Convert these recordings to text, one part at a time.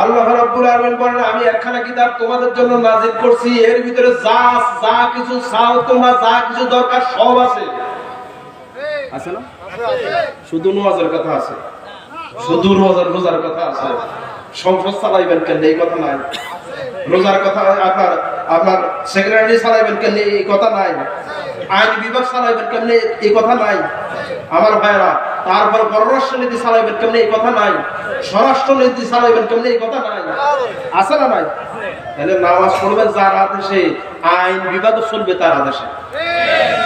আল্লাহ রাব্বুল আলামিন বলেন, আমি একখানা কিতাব তোমাদের জন্য নাজিল করছি। এর ভিতরে যা যা কিছু চাও তোমার, যা কিছু দরকার সব আছে। আছে না? শুধু নামাজের কথা আছে। শুধু রোজার রোজার কথা আছে। সংসদ চালাইবেন কেন এই কথা নাই। রোজার কথা আপনার আপনার সেক্রেটারি চালাইবেন কেন এই কথা নাই। আইন বিভাগ চালাইবেন কেমনে? এই কথা নাই। আমার ভাইরা তারপর পররাষ্ট্র নীতি চালাইবেন কেমনে এই কথা নাই? স্বরাষ্ট্র নীতি চালাইবেন কেমনে এই কথা নাই? আছে না নাই? তাহলে নামাজ পড়বেন যার আদেশে, আইন বিভাগ চলবে তার আদেশে।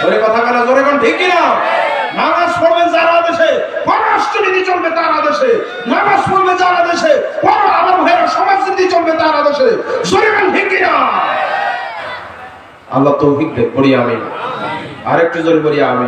ওরে কথা কেন জোরে কোন ঠিক কিনা? নামাজ পড়বেন যার আদেশে পররাষ্ট্র নীতি চলবে তার আদেশে। নামাজ পড়বে যার আদেশে, পর আমার ভাইয়ের সমাজ নীতি চলবে তার আদেশে। জোরে কোন ঠিক কিনা? আল্লাহ তৌফিক দেখ পড়ি আমি আরেকটু জোরে পড়ি আমি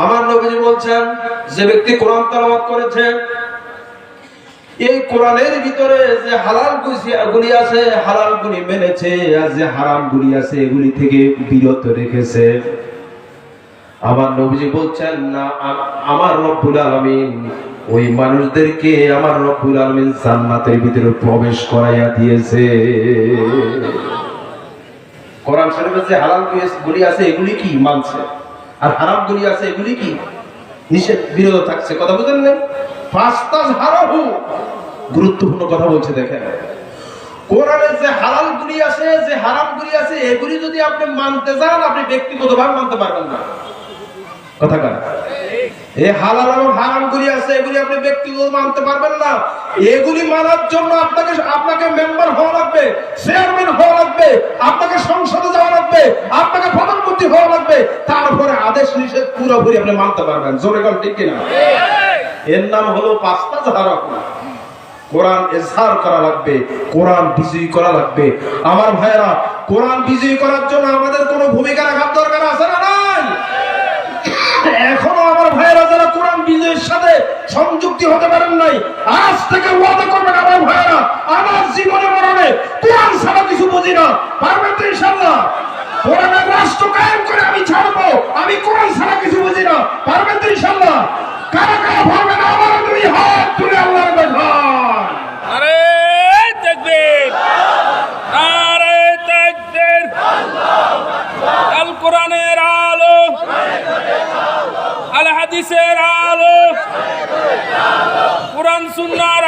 আমার নবীজি বলছেন, যে ব্যক্তি কোরআন তেলাওয়াত করেছে, এই কোরআনের ভিতরে যে হালাল গুলি আছে, হালাল গুলি মেনেছে, আর যে হারাম গুলি আছে, এগুলি থেকে বিরত রেখেছে। আমার নবীজি বলছেন, না আমার রব্বুল আলামিন ওই মানুষদেরকে আমার রব্বুল আলামিন জান্নাতের ভিতরে প্রবেশ করাইয়া দিয়েছে। কোরআন শরীফে যে হালাল গুলি আছে, এগুলি কি মানছে? আর হারাম গুলি আছে, এগুলি কি? নিষেধ বিরত থাকছে। কথা বুঝলেন না? ফাস্তাজ হারাহু গুরুত্বপূর্ণ কথা বলছে, দেখেন। মানতে পারবেন না। এগুলি মানার জন্য আপনাকে আপনাকে মেম্বার হওয়া লাগবে হওয়া লাগবে, আপনাকে সংসদে আপনাকে প্রধানমন্ত্রী হওয়া লাগবে। তারপরে আদেশ নিষেধ পুরোপুরি আপনি মানতে পারবেন। জোরে কল ঠিক কিনা? এর নাম হলো পাঁচটা ধারা কোরআন এজহার করা লাগবে, কোরআন বিজয়ী করা লাগবে। আমার ভাইয়েরা, কোরআন বিজয়ী করার জন্য আমাদের কোনো ভূমিকা রাখার দরকার আছে না নাই? এখনও আমার ভাইয়েরা যারা কোরআন বিজয়ের সাথে সংযুক্তি হতে পারেন নাই, আজ থেকে ওয়াদা করবেন আমার ভাইয়েরা, আমার জীবনে মরণে কোরআন ছাড়া কিছু বুঝি না পারবেন তো ইনশাল্লাহ কোরআনের রাষ্ট্র কায়েম করে আমি ছাড়বো আমি কোরআন ছাড়া কিছু বুঝি না পারবেন তো ইনশাল্লাহ কারা কারা পারবেন আমার দুই হাত তুলে আল্লাহর দেখান আরে তাকবীর আরে তাকবীর আল কোরআনের আলো। আল হাদিসের আলো। কোরআন সুন্নাহর